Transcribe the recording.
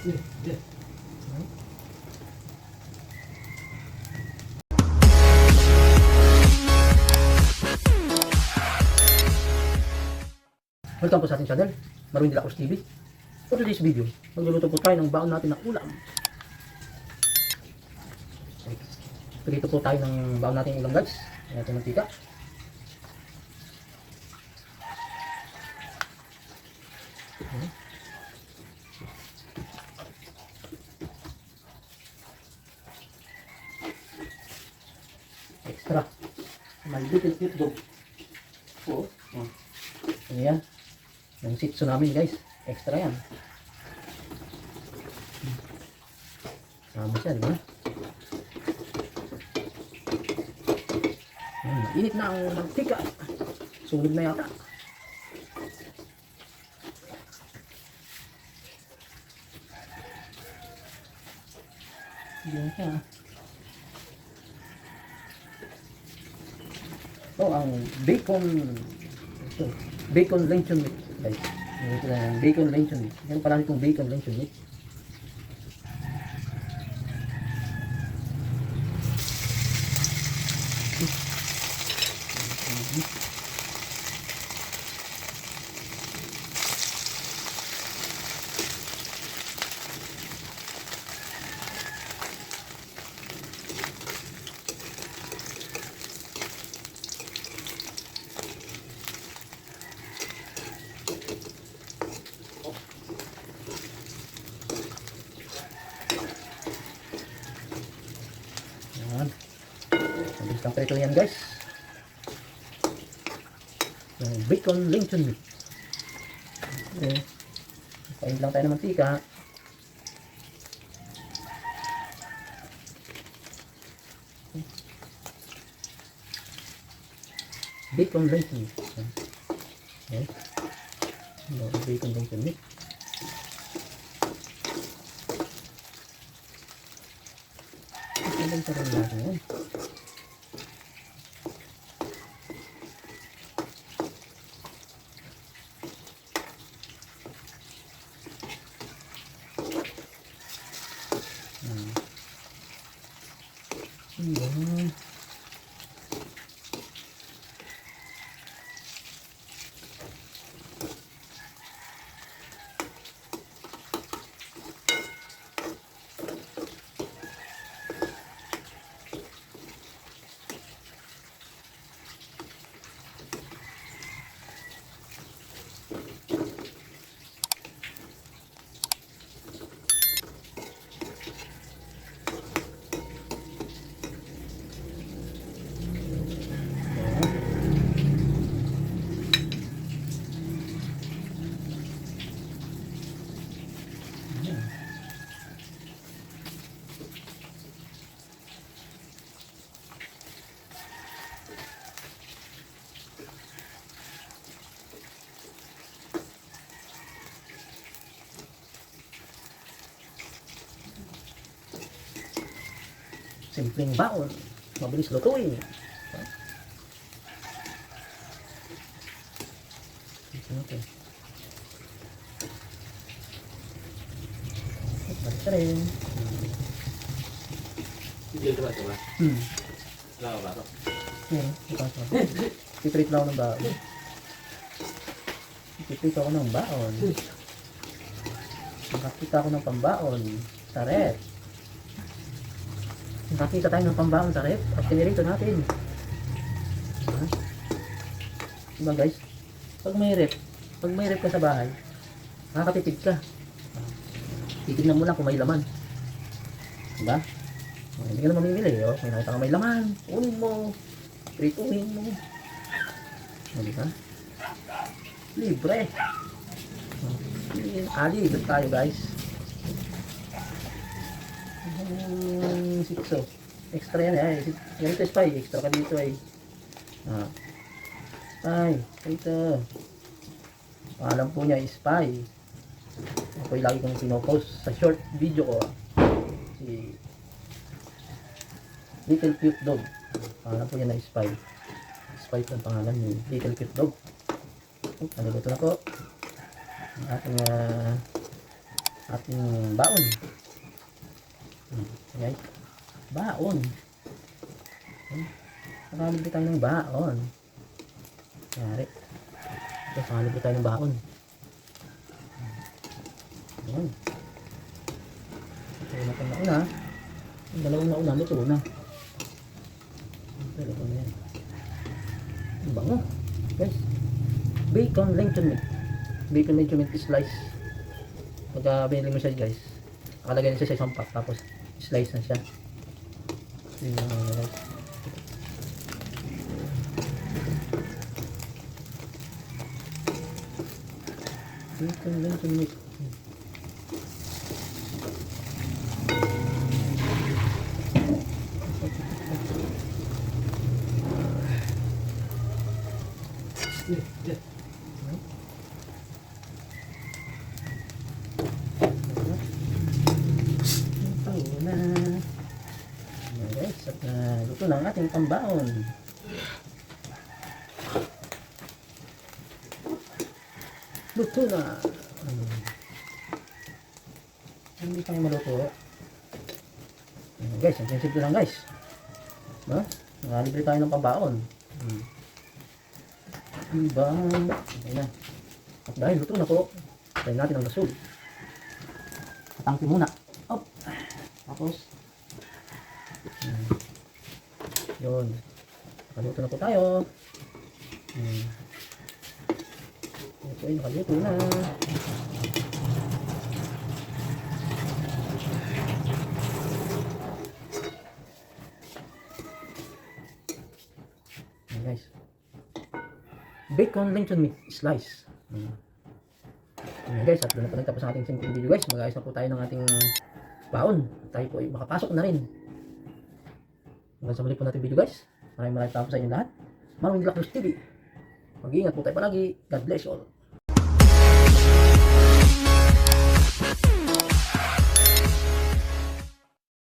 Welcome po sa ating channel, Marwin de Cruz TV. For today's video, magluluto po tayo ng baon natin ng ulam. Prito po tayo ng baon natin ng ulam guys. Ayan ito mantika. Ayan. Extra. My little cute dog. Oh. Ano yan? Yung sitso namin guys. Extra yan. Sama siya, di init na ang mantika. Sunog na yata. Yan siya. Oh, ang bacon ito, bacon luncheon meat. Guys, bacon luncheon meat. Yan pala itong bacon luncheon meat. Yan. Mabilis lang prito yan guys. Yung bacon meat. Okay. Kain lang tayo ng mantika. Bacon luncheon meat. Okay. Yung bacon luncheon meat. Lang sa rin natin yan. Hmm. Ayan. Simpleng baon. Mabilis lutuin. Ito natin. Balik ka rin. Video coba coba. Hmm. Lama ba to? Yan. Ipasok. Titreat lang ako ng baon. Titreat ako ng baon. Nakakita ako ng pambaon. Sa rep. Nakakita tayo ng pambaon sa rep. At pinirito natin. Ha? Diba guys? Pag may rep, pag may rep ka sa bahay, nakakatipid ka. Titignan mo lang kung may laman. Diba? Oh, hindi ka na mamimili. Oh. May nakita ka may laman. Unin mo. Prituhin mo. O, diba? Libre. Oh, Ali, doon tayo guys. Yung sitso. Extra yan eh. Ganito spy. Extra ka dito ay. Ah. Spy. Ito. Pangalan po niya is Spy. Ako lagi kong pinopost sa short video ko. ah. Si Little Cute Dog. Pangalan po niya na Spy. Spy po ang pangalan ni Little Cute Dog. Naluluto na po. Ang ating ah, ating baon. Guys. Baon. Hmm. Nakalibre tayo ng baon. Yari. Ito, nakalibre tayo ng baon. Ayan. Ito na itong nauna. Yung dalawang nauna, luto na. Ito, luto na yan. Ang bango. Guys. Bacon lechon meat. Bacon lechon meat slice. Pagka binili mo siya guys, nakalagay na siya sa isang pack tapos slice na siya. Yun yung ano guys. Ito na. Ayan guys, at uh, luto ang ating pambaon. Luto na. Hmm. Hindi tayo maluto. Ayan guys, ang simple lang guys. No? Nakalibre tayo ng pambaon. Hmm. Diba? Okay na. At dahil luto na po, tayo natin ang gasol. Patangki muna. Op. Tapos, hmm. Yun. Nakaluto na po tayo. Hmm. Ito ay nakaluto na. Guys. Bacon lechon meat slice. Hmm. Guys, at doon na po nagtapos ang ating simple video guys. Mag-ayos na po tayo ng ating baon. Tayo po ay makapasok na rin. Hanggang sa muli po natin video guys. Maraming maraming tapos sa inyo lahat. Maraming Glacros TV. Mag-iingat po tayo palagi. God bless you all.